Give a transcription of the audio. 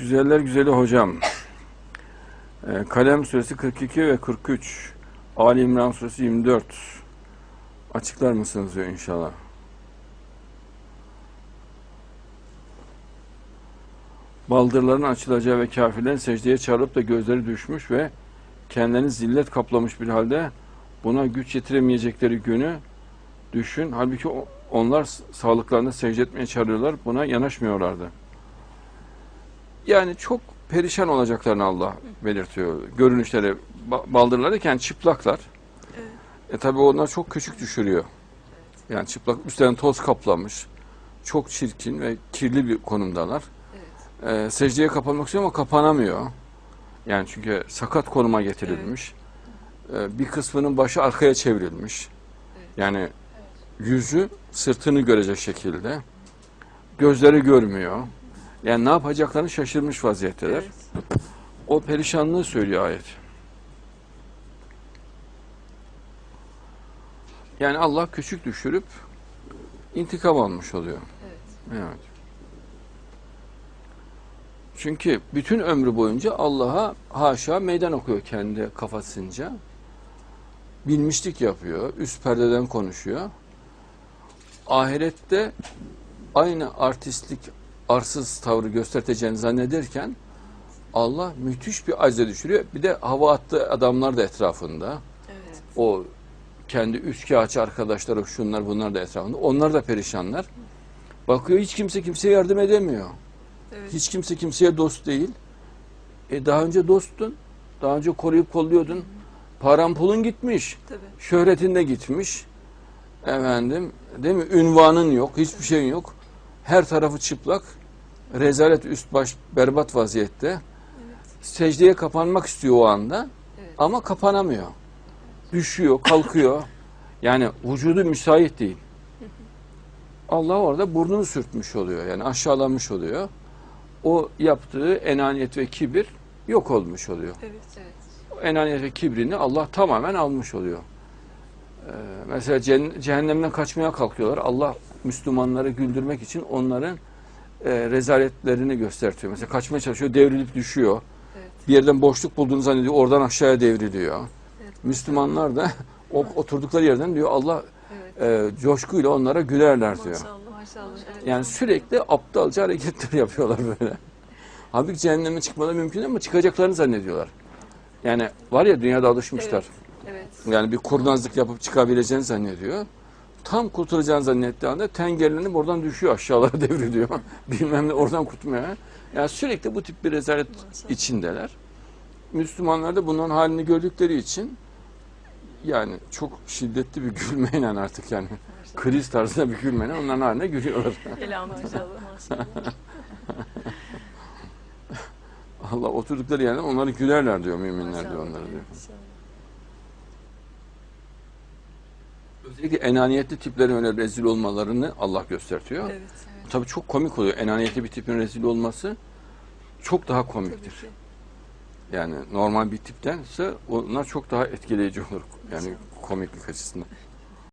Güzeller güzeli hocam. Ee, Kalem suresi 42 ve 43. Ali İmran suresi 24. Açıklar mısınız diyor inşallah. Baldırların açılacağı ve kafirlerin secdeye çağırıp da gözleri düşmüş ve kendilerini zillet kaplamış bir halde buna güç yetiremeyecekleri günü düşün. Halbuki onlar sağlıklarında secde etmeye çağırıyorlar. Buna yanaşmıyorlardı. Yani çok perişan olacaklarını Allah belirtiyor. Görünüşleri, ba- baldırlarıyken çıplaklar. E tabi onlar çok küçük düşürüyor. Yani çıplak üstlerine toz kaplamış. Çok çirkin ve kirli bir konumdalar. E, secdeye kapanmak istiyor ama kapanamıyor. Yani çünkü sakat konuma getirilmiş. E, bir kısmının başı arkaya çevrilmiş. Yani yüzü sırtını görecek şekilde. Gözleri görmüyor. Yani ne yapacaklarını şaşırmış vaziyetteler. O perişanlığı söylüyor ayet. Yani Allah küçük düşürüp intikam almış oluyor. Evet. Çünkü bütün ömrü boyunca Allah'a haşa meydan okuyor kendi kafasınca. Bilmişlik yapıyor, üst perdeden konuşuyor. Ahirette aynı artistlik, arsız tavrı göstereceğini zannederken Allah müthiş bir acze düşürüyor. Bir de hava attığı adamlar da etrafında. Evet. O kendi üçkağıtçı arkadaşları şunlar bunlar da etrafında. Onlar da perişanlar. Bakıyor hiç kimse kimseye yardım edemiyor. Evet. Hiç kimse kimseye dost değil. E daha önce dosttun. Daha önce koruyup kolluyordun. Paran pulun gitmiş. Tabii. Şöhretin de gitmiş. Efendim, değil mi? Ünvanın yok, hiçbir şeyin yok. Her tarafı çıplak. Rezalet üst baş berbat vaziyette. Secdeye kapanmak istiyor o anda. Evet. Ama kapanamıyor. Düşüyor, kalkıyor. Yani vücudu müsait değil. Allah orada burnunu sürtmüş oluyor. Yani aşağılanmış oluyor. O yaptığı enaniyet ve kibir yok olmuş oluyor. Evet. Evet. Enaniyet ve kibrini Allah tamamen almış oluyor. Ee, mesela cehennemden kaçmaya kalkıyorlar. Allah Müslümanları güldürmek için onların e, rezaletlerini göstertiyor. Mesela kaçmaya çalışıyor, devrilip düşüyor. Evet. Bir yerden boşluk bulduğunu zannediyor, oradan aşağıya devriliyor. Evet. Müslümanlar da o oturdukları yerden diyor Allah Evet. e, coşkuyla onlara gülerler diyor. Maşallah. Maşallah. Evet. Yani sürekli aptalca hareketler yapıyorlar böyle. Halbuki cehenneme çıkmaları mümkün ama çıkacaklarını zannediyorlar. Yani var ya dünyada alışmışlar. Evet. Yani bir kurnazlık yapıp çıkabileceğini zannediyor. Tam kurtulacağını zannettiği anda tengerlenip oradan düşüyor aşağılara devriliyor. Bilmem ne oradan kurtulmaya. Yani sürekli bu tip bir rezalet içindeler. Müslümanlar da bunların halini gördükleri için yani çok şiddetli bir gülmeyle artık yani kriz tarzında bir gülmeyle onların haline gülüyorlar. Maşallah. Allah oturdukları yerden onları gülerler diyor müminler diyor onlara diyor. Maşallah. Özellikle enaniyetli tiplerin öyle rezil olmalarını Allah göstertiyor. Evet. Tabii çok komik oluyor. Enaniyetli bir tipin rezil olması çok daha komiktir. Yani normal bir tiptense onlar çok daha etkileyici olur. Yani komiklik açısından.